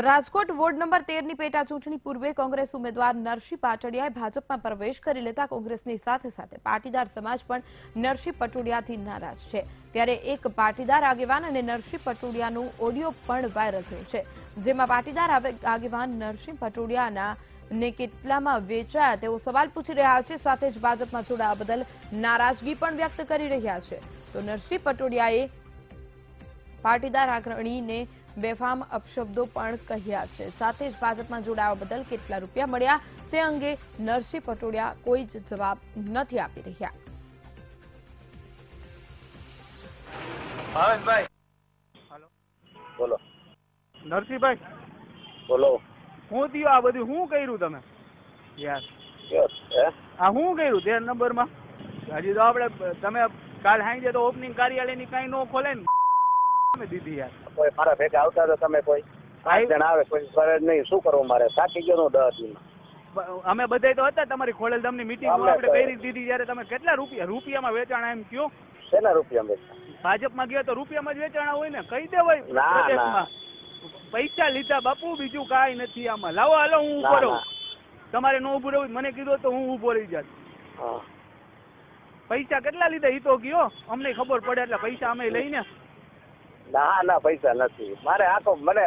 Rajkot ward number તેરની પેટા ચૂંટણી પૂર્વે કોંગ્રેસ ઉમેદવાર નરસિંહ પાટડિયાએ ભાજપમાં પ્રવેશ કરી લેતા કોંગ્રેસની સાથે સાથે પાટીદાર સમાજ પણ નરસિંહ પટોડિયાથી નારાજ છે. ત્યારે એક પાટીદાર આગેવાન અને નરસિંહ પટોડિયાનું ઓડિયો પણ વાયરલ થયું છે. જેમાં પાટીદાર આગેવાન નરસિંહ પટોડિયાના ને કેટલામાં વેચાયા તેવો સવાલ પૂછી રહ્યા છે. સાથે જ ભાજપમાં જોડાવા બદલ નારાજગી પણ વ્યક્ત કરી રહ્યા છે. તો નરસિંહ પટોડિયાએ પાટીદાર અગ્રણીને બેફામ અપશબ્દો પણ કહ્યા છે. સાથે જ ભાજપમાં જોડાવા બદલ કેટલા રૂપિયા મળ્યા તે અંગે નરસિંહ પટોડિયા કોઈ જ જવાબ નથી આપી રહ્યા. ભાવેશભાઈ. બોલો. નરસિંહભાઈ. બોલો. હું થયું આ બધું? શું કર્યું તમે? યાર. આ શું કર્યું? તેર નંબરમાં હજી તો આપણે તમે કાલ સાંજે તો ઓપનિંગ કાર્યાલયની કાંઈ ન ખોલે ને. દીધી યાર? કોઈ મારા ભેગા આવતા હતા તમે કોઈ? પાંચ જણ આવે કોઈ ફરજ નહીં. શું કરવું મારે? થાકી ગયો દસ દિન અમે બધા તો હતા તમારી ખોડેલ તમને મીટિંગ આપણે કરી દીધી જ્યારે તમે કેટલા રૂપિયા રૂપિયામાં વેચાણ એમ કયો? કેટલા રૂપિયા બેઠા ભાજપમાં ગયા તો રૂપિયામાં જ વેચાણ હોય ને? કહી દેવાય ના. પૈસા લીધા બાપુ બીજું કાઈ નથી આમાં. લાવો હાલો હું ઊભો રહું. તમારે ન ઉભું રહેવું મને કીધું તો હું ઊભો રહી જાત. પૈસા કેટલા લીધા? એ તો ગયો અમને ખબર પડે એટલે પૈસા અમે લઈને ના ના પૈસા નથી. મારે આ તો મને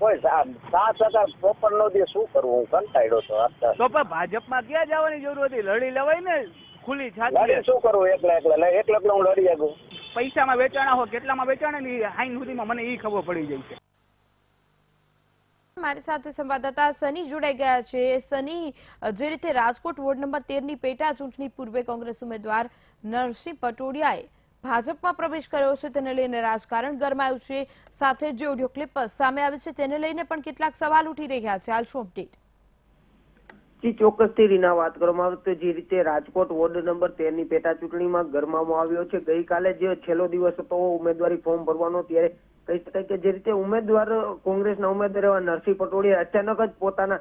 કોઈ સાત ટકા પ્રોપર નો દે શું કરવું હું કંટાળ્યો તો અત્યારે તો. પણ ભાજપમાં ક્યાં જવાની જરૂર હતી? લડી લેવાય ને ખુલ્લી લડી છાતી શું કરવું એકલા એકલા એકલા એકલા હું લડી શકું પૈસામાં વેચાણા હોય કેટલામાં વેચાણે ને હાઈન સુધીમાં મને ઈ ખબર પડી જાય છે. મારી સાથે સંવાદદાતા સની જોડાઈ ગયા છે. સની જે રીતે રાજકોટ વોર્ડ નંબર તેરની પેટા ચૂંટણી પૂર્વે કોંગ્રેસ ઉમેદવાર નરસિંહ પટોડિયાએ ભાજપમાં પ્રવેશ કર્યો છે તેને લઈને રાજકારણ ગરમાયું છે. સાથે જે ઓડિયો ક્લિપ સામે આવી છે તેને લઈને પણ કેટલાક સવાલ ઉઠી રહ્યા છે. હાલ શું અપડેટ ચોક્કસથી રીના વાત કરવામાં આવે તો જે રીતે રાજકોટ વોર્ડ નંબર તેરની પેટા ચૂંટણીમાં ગરમાવામાં આવ્યો છે. ગઈકાલે જે છેલ્લો દિવસ હતો, ઉમેદવારી ફોર્મ ભરવાનો, ત્યારે કહી શકાય કે જે રીતે ઉમેદવાર, કોંગ્રેસના ઉમેદવાર એવા નરસિંહ પટોળીએ અચાનક જ પોતાના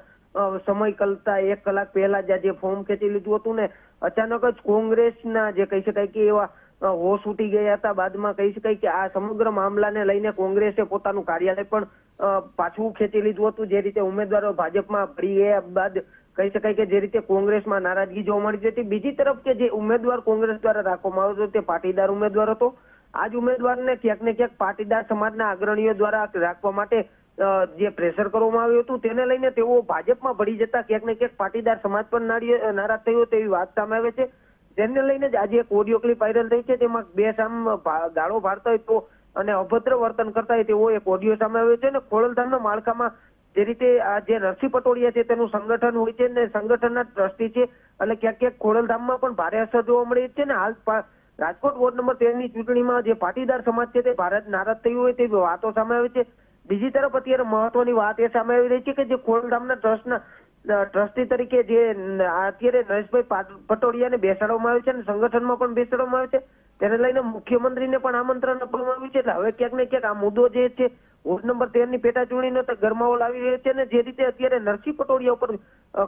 સમય કલતા એક કલાક પહેલા જ જે ફોર્મ ખેંચી લીધું હતું ને, અચાનક જ કોંગ્રેસના જે કહી શકાય કે એવા હોશ ઉઠી ગયા હતા. બાદમાં કહી શકાય કે આ સમગ્ર મામલાને લઈને કોંગ્રેસે પોતાનું કાર્યાલય પણ પાછું ખેંચી લીધું હતું. જે રીતે ઉમેદવારો ભાજપમાં ભળી ગયા બાદ કહી શકાય કે જે રીતે કોંગ્રેસમાં નારાજગી જોવા મળી હતી. બીજી તરફ કે જે ઉમેદવાર કોંગ્રેસ દ્વારા રાખવામાં આવ્યો હતો તે પાટીદાર ઉમેદવાર હતો. આ જ ઉમેદવારને ક્યાંક ને ક્યાંક પાટીદાર સમાજના અગ્રણીઓ દ્વારા રાખવા માટે જે પ્રેશર કરવામાં આવ્યું હતું તેને લઈને તેઓ ભાજપમાં ભળી જતા ક્યાંક ને ક્યાંક પાટીદાર સમાજ પણ નારી- નારાજ થયો તેવી વાત સામે આવે છે. જેને લઈને જ આજે એક ઓડિયો ક્લિપ વાયરલ થઈ છે, તેમાં બે સામ ગાળો ભારતા હોય તો અને અભદ્ર વર્તન કરતા હોય તેવો એક ઓડિયો સામે આવ્યો છે અને ખોડલધામના માળખામાં જે રીતે આ જે નરસિંહ પટોડિયા છે તેનું સંગઠન હોય છે ને સંગઠનના ટ્રસ્ટી છે એટલે ક્યાંક ક્યાંક ખોડલધામમાં પણ ભારે અસર જોવા મળી છે ને હાલ રાજકોટ વોર્ડ નંબર તેરની ચૂંટણીમાં જે પાટીદાર સમાજ છે તે ભારત નારાજ થયું હોય તેવી વાતો સામે આવે છે. બીજી તરફ અત્યારે મહત્વની વાત એ સામે આવી રહી છે કે જે ખોડલધામના ટ્રસ્ટના ટ્રસ્ટી તરીકે જે અત્યારે નરેશભાઈ પટોડિયાને બેસાડવામાં આવે છે અને સંગઠનમાં પણ બેસાડવામાં આવે છે. તેને લઈને મુખ્યમંત્રીને પણ આમંત્રણ આપવામાં આવ્યું છે. એટલે હવે ક્યાંક ને ક્યાંક આ મુદ્દો જે છે, વોર્ડ નંબર તેરની પેટા ચૂંટણીનો ગરમાવો લાવી રહ્યો છે અને જે રીતે અત્યારે નરસિંહ પટોડિયા ઉપર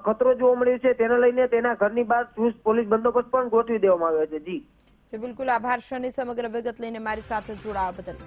ખતરો જોવા મળ્યો છે, તેને લઈને તેના ઘરની બહાર ચુસ્ત પોલીસ બંદોબસ્ત પણ ગોઠવી દેવામાં આવ્યો છે. જી, બિલકુલ આભાર, શની સમગ્ર વિગત લઈને મારી સાથે જોડાવા બદલ.